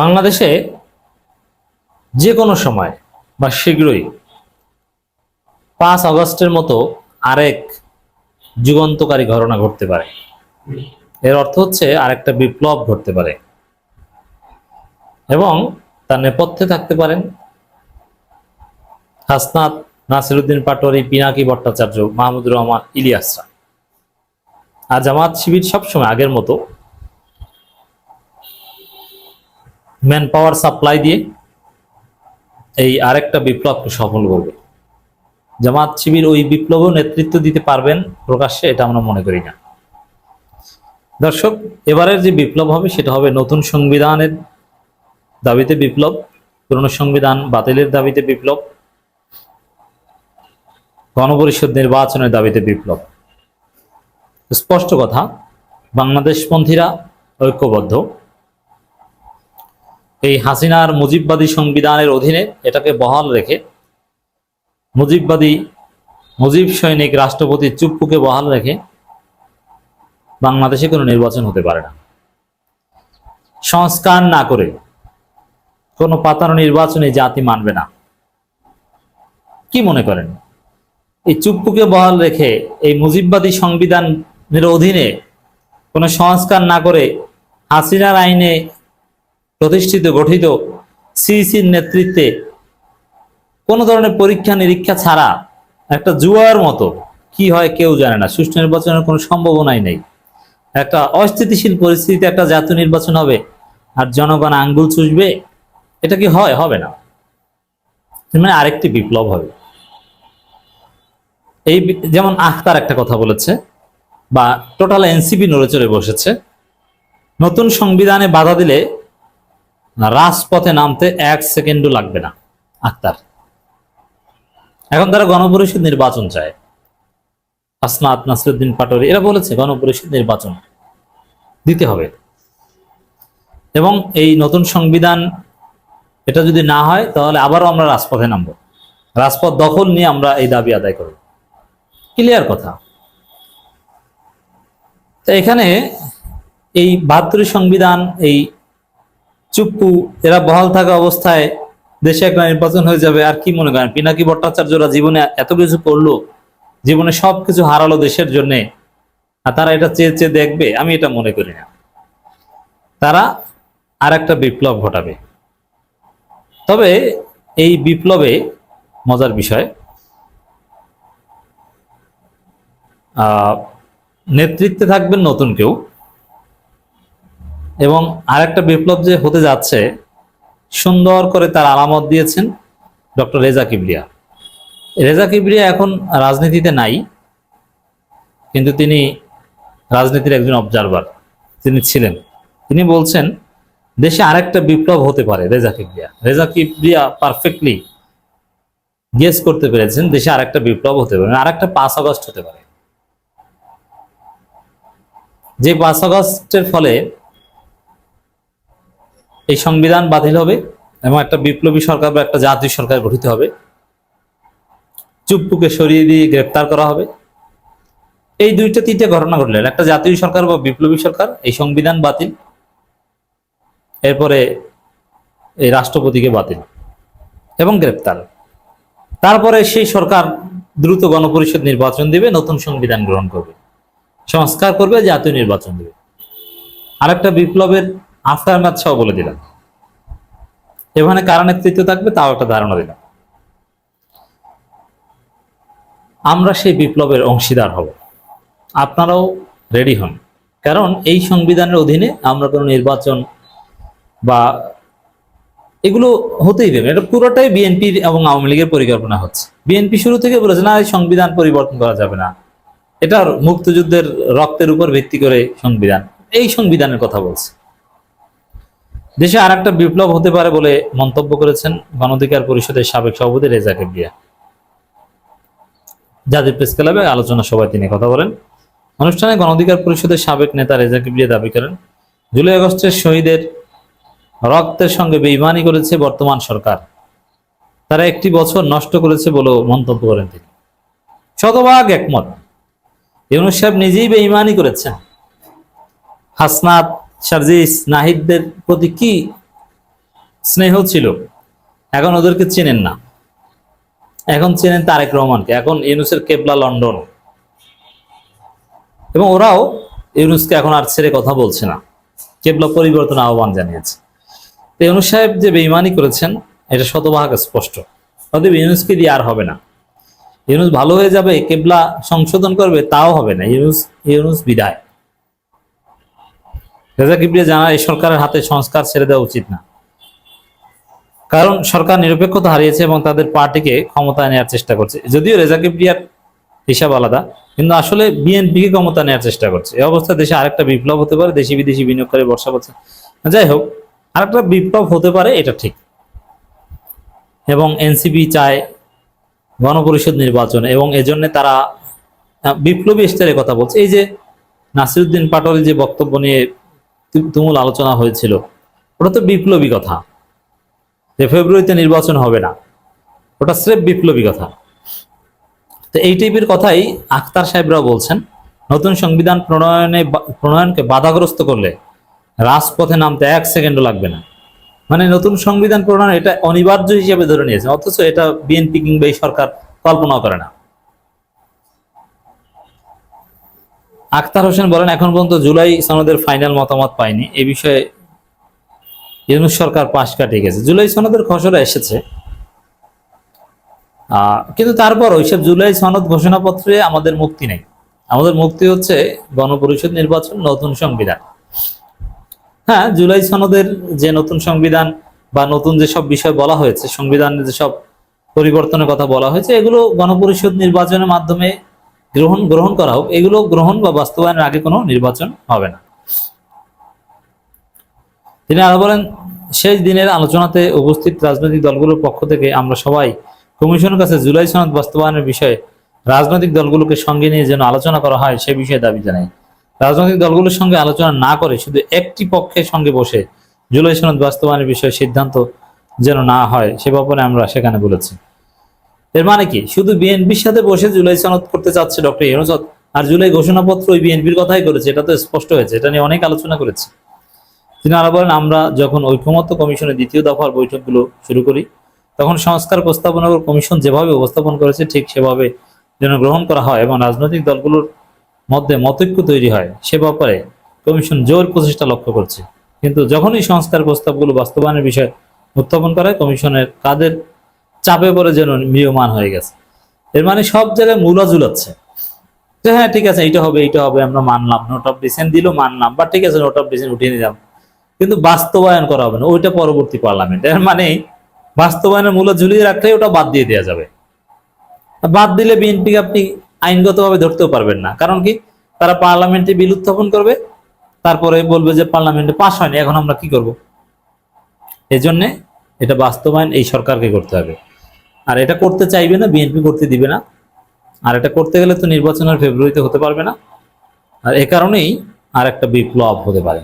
বাংলাদেশে যে কোনো সময় বা শীঘ্রই পাঁচ আগস্টের মতো আরেক যুগান্তকারী ঘটনা ঘটতে পারে। এর অর্থ হচ্ছে আরেকটা বিপ্লব ঘটতে পারে। এবং তার নেপথ্যে থাকতে পারেন হাসনাত নাসিরুদ্দিন পাটোয়ারি, পিনাকি ভট্টাচার্য, মাহমুদুর রহমান ইলিয়াসরা আর জামাত শিবির সবসময় আগের মতো ম্যান পাওয়ার সাপ্লাই দিয়ে এই আরেকটা বিপ্লবকে সফল করবে। জামাত শিবির ওই বিপ্লবেও নেতৃত্ব দিতে পারবেন প্রকাশ্যে, এটা আমরা মনে করি না। দর্শক, এবারের যে বিপ্লব হবে, সেটা হবে নতুন সংবিধানের দাবিতে বিপ্লব, পুরনো সংবিধান বাতিলের দাবিতে বিপ্লব, গণপরিষদ নির্বাচনের দাবিতে বিপ্লব। স্পষ্ট কথা, বাংলাদেশপন্থীরা ঐক্যবদ্ধ। এই হাসিনার মুজিববাদী সংবিধানের অধীনে এটাকে বহাল রেখে মুজিববাদী, মুজিব সৈনিক রাষ্ট্রপতি চুপ্পুকে বহাল রেখে বাংলাদেশে কোনো নির্বাচন হতে পারে না। সংস্কার না করে কোনো পাতানো নির্বাচনে জাতি মানবে না। কি মনে করেন? এই চুপ্পুকে বহাল রেখে এই মুজিববাদী সংবিধানের অধীনে কোনো সংস্কার না করে হাসিনার আইনে প্রতিষ্ঠিত, গঠিত সিইসির নেতৃত্বে কোনো ধরনের পরীক্ষা নিরীক্ষা ছাড়া একটা জুয়ার মতো কি হয় কেউ জানে না। সুষ্ঠু নির্বাচনের কোনো সম্ভাবনাই নেই। একটা অস্থিতিশীল পরিস্থিতিতে একটা জাতীয় নির্বাচন হবে আর জনগণ আঙ্গুল চুষবে, এটা কি হয়? হবে না। মানে আরেকটি বিপ্লব হবে। এই যেমন আখতার একটা কথা বলেছে বা টোটাল এনসিপি নড়ে চড়ে বসেছে। নতুন সংবিধানে বাধা দিলে রাজপথে নামতে এক সেকেন্ডও লাগবে না। আক্তার। এখন তারা গণপরিষদ নির্বাচন চায়। আসনাত নাসরুদ্দিন পাটোয়ারি, এরা বলেছে গণপরিষদ নির্বাচন দিতে হবে। এবং এই নতুন সংবিধান, এটা যদি না হয়, তাহলে আবারও আমরা রাজপথে নামবো। রাজপথ দখল নিয়ে আমরা এই দাবি আদায় করব। ক্লিয়ার কথা। তো এখানে এই বাহাত্তর সংবিধান, এই চুপ্পু এরা বহাল থাকা অবস্থায় দেশে একটা নির্বাচন হয়ে যাবে। আর কি মনে করেন? পিনাকি ভট্টাচার্যরা জীবনে এত কিছু করল, জীবনে সব কিছু হারালো দেশের জন্য, আর তারা এটা চেয়ে চেয়ে দেখবে? আমি এটা মনে করি না। তারা আর একটা বিপ্লব ঘটাবে। তবে এই বিপ্লবে মজার বিষয় নেতৃত্বে থাকবেন নতুন কেউ। এবং আরেকটা বিপ্লব যে হতে যাচ্ছে, সুন্দর করে তার আলামত দিয়েছেন ডক্টর রেজা কিবরিয়া। রেজা কিবরিয়া এখন রাজনীতিতে নাই, কিন্তু তিনি রাজনীতির একজন অবজারভার তিনি ছিলেন। তিনি বলছেন, দেশে আরেকটা বিপ্লব হতে পারে রেজা কিবরিয়া। রেজা কিবরিয়া পারফেক্টলি গেস করতে পেরেছেন, দেশে আরেকটা বিপ্লব হতে পারে আরেকটা পাঁচ আগস্ট হতে পারে। যে পাঁচ আগস্টের ফলে এই সংবিধান বাতিল হবে এবং একটা বিপ্লবী সরকার বা একটা জাতীয় সরকার গঠিত হবে। চুপ্পুকে সরিয়ে দিয়ে গ্রেপ্তার করা হবে। এই দুইটা তিনটা ঘটনা ঘটলেন। একটা জাতীয় সরকার বা বিপ্লবী সরকার, এই সংবিধান বাতিল। এরপরে এই রাষ্ট্রপতিকে বাতিল এবং গ্রেপ্তার। তারপরে সেই সরকার দ্রুত গণপরিষদ নির্বাচন দিবে, নতুন সংবিধান গ্রহণ করবে, সংস্কার করবে, জাতীয় নির্বাচন দেবে। আরেকটা বিপ্লবের আফটার ম্যাথ সহ বলে দিলাম। এখানে কারা নেতৃত্ব থাকবে তাও একটা ধারণা দিলাম। আমরা সেই বিপ্লবের অংশীদার হব। আপনারাও রেডি হন। কারণ এই সংবিধানের অধীনে আমরা কোনো নির্বাচন বা এগুলো হতেই দেবে। এটা পুরোটাই বিএনপির এবং আওয়ামী লীগের পরিকল্পনা হচ্ছে। বিএনপি শুরু থেকে বলেছে, না সংবিধান পরিবর্তন করা যাবে না। এটা মুক্তিযুদ্ধের রক্তের উপর ভিত্তি করে সংবিধান। এই সংবিধানের কথা বলছে। দেশে আর একটা বিপ্লব হতে পারে বলে মন্তব্য করেছেন গণঅধিকার পরিষদের সাবেক সভাপতি রেজা কেবরিয়া। জাতীয় প্রেস ক্লাবে আলোচনা সভায় তিনি কথা বলেন। অনুষ্ঠানে গণঅধিকার পরিষদের সাবেক নেতা রেজা কিবরিয়া দাবি করেন, জুলাই আগস্টের শহীদের রক্তের সঙ্গে বেইমানি করেছে বর্তমান সরকার। তারা একটি বছর নষ্ট করেছে বলেও মন্তব্য করেন তিনি। শতভাগ একমত। ইউনুস সাহেব নিজেই বেইমানি করেছেন। হাসনাত সার্জিস নাহিদদের প্রতি কি স্নেহ ছিল? এখন ওদেরকে চেনেন না। এখন চেনেন তারেক রহমানকে। এখন ইউনুসের কেবলা লন্ডন। এবং ওরাও ইউনুসকে এখন আর ছেড়ে কথা বলছে না। কেবলা পরিবর্তন আহ্বান জানিয়েছে। তো ইউনুস সাহেব যে বেইমানি করেছেন, এটা শতভাগ স্পষ্ট। অতএব ইউনুসকে দিয়ে আর হবে না। ইউনুস ভালো হয়ে যাবে, কেবলা সংশোধন করবে, তাও হবে না। ইউনুস ইউনুস বিদায়। রেজা কিবরিয়া জানা এই সরকারের হাতে সংস্কার ছেড়ে দেওয়া উচিত না। কারণ সরকার নিরপেক্ষতা হারিয়েছে এবং তাদের পার্টিকে ক্ষমতায় নেওয়ার চেষ্টা করছে। যদিও রেজা কিবরিয়ার হিসাব আলাদা, কিন্তু আসলে বিএনপিকে ক্ষমতা নেওয়ার চেষ্টা করছে। এই অবস্থায় দেশে আরেকটা বিপ্লব হতে পারে, দেশি বিদেশি বিনিয়োগকারী বর্ষা করছে যাই হোক, আরেকটা বিপ্লব হতে পারে, এটা ঠিক। এবং এনসিপি চায় গণপরিষদ নির্বাচন, এবং এজন্য তারা বিপ্লবী স্টাইলে কথা বলছে। এই যে নাসিরুদ্দিন পাটোয়ারি যে বক্তব্য নিয়ে তুমুল আলোচনা হয়েছিল। ওটা তো বিপ্লবী কথা। যে ফেব্রুয়ারিতে নির্বাচন হবে না, ওটা স্রেফ বিপ্লবী কথা। তো এই টাইপের কথাই আখতার সাহেবরাও বলছেন, নতুন সংবিধান প্রণয়নে প্রণয়নকে বাধাগ্রস্ত করলে রাজপথে নামতে এক সেকেন্ডও লাগবে না। মানে নতুন সংবিধান প্রণয়ন এটা অনিবার্য হিসেবে ধরে নিয়েছে অথচ এটা বিএনপি কিংবা এই সরকার কল্পনাও করে না। আখতার হোসেন বলেন, এখন পর্যন্ত জুলাই সনদের ফাইনাল মতামত পায়নি। এ বিষয়ে ইউনুস সরকার পাশ কাটিয়ে গেছে। জুলাই সনদের খসড়া এসেছে। কিন্তু তারপর ওইসব জুলাই সনদ ঘোষণাপত্রে আমাদের মুক্তি নেই। আমাদের মুক্তি হচ্ছে গণপরিষদ নির্বাচন, নতুন সংবিধান। হ্যাঁ জুলাই সনদের যে নতুন সংবিধান বা নতুন যেসব বিষয় বলা হয়েছে, সংবিধানের যেসব পরিবর্তনের কথা বলা হয়েছে, এগুলো গণপরিষদ নির্বাচনের মাধ্যমে গ্রহণ গ্রহণ করা হোক, এগুলো গ্রহণ বা বাস্তবায়নের আগে কোনো নির্বাচন হবে না। তিনি আরও বলেন, শেষ দিনের আলোচনাতে উপস্থিত রাজনৈতিক দলগুলোর পক্ষ থেকে আমরা সবাই কমিশনের কাছে জুলাই সনদ বাস্তবায়নের বিষয়ে রাজনৈতিক দলগুলোকে সঙ্গে নিয়ে যেন আলোচনা করা হয় সে বিষয়ে দাবি জানাই। রাজনৈতিক দলগুলোর সঙ্গে আলোচনা না করে শুধু একটি পক্ষের সঙ্গে বসে জুলাই সনদ বাস্তবায়নের বিষয়ে সিদ্ধান্ত যেন না হয়, সে ব্যাপারে আমরা সেখানে বলেছি। এর মানে কি? শুধু বিএনপির সাথে বসে জুলাই সনদ করতে চাচ্ছে ডক্টর ইউনুস আর জুলাই ঘোষণাপত্র ওই বিএনপির কথাই করেছে, এটা তো স্পষ্ট হয়েছে, এটা নিয়ে অনেক আলোচনা করেছে। তিনি আরও বলেন, আমরা যখন ঐক্যমত্য কমিশনের দ্বিতীয় দফার বৈঠকগুলো শুরু করি, তখন সংস্কার প্রস্তাবনা কমিশন যেভাবে উপস্থাপন করেছে, ঠিক সেভাবে যেন গ্রহণ করা হয় এবং রাজনৈতিক দলগুলোর মধ্যে মতৈক্য তৈরি হয়, সে ব্যাপারে কমিশন জোর প্রচেষ্টা লক্ষ্য করছে। কিন্তু যখনই সংস্কার প্রস্তাবগুলো বাস্তবায়নের বিষয়ে উত্থাপন করে কমিশনের কাদের চাপে পড়ে যেন মিয়মান হয়ে গেছে। এর মানে সব জায়গায় মূলা ঝুলাচ্ছে। যে হ্যাঁ ঠিক আছে, এইটা হবে এইটা হবে, আমরা মানলাম নোট অফ ডিসেন্ট দিল, মানলাম বা ঠিক আছে নোট অফ ডিসেন্ট উঠিয়ে নিলাম। কিন্তু বাস্তবায়ন করা হবে না, ওইটা পরবর্তী পার্লামেন্ট এর মানে বাস্তবায়নের মূল্য ঝুলিয়ে রাখলে ওটা বাদ দিয়ে দেওয়া যাবে। বাদ দিলে বিএনপিকে আপনি আইনগতভাবে ধরতেও পারবেন না। কারণ কি? তারা পার্লামেন্টে বিল উত্থাপন করবে, তারপরে বলবে যে পার্লামেন্টে পাশ হয়নি, এখন আমরা কি করব? এই জন্যে এটা বাস্তবায়ন এই সরকারকে করতে হবে। আর এটা করতে চাইবে না বিএনপি করতে দিবে না। আর এটা করতে গেলে তো নির্বাচন আর ফেব্রুয়ারিতে হতে পারবে না। আর এ কারণেই আর একটা বিপ্লব হতে পারে।